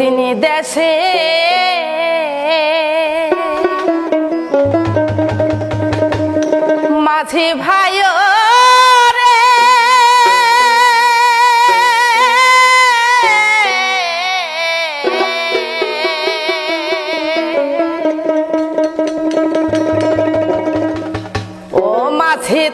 চিনি দেশে। মাঝি ভাই রে। ও মাঝি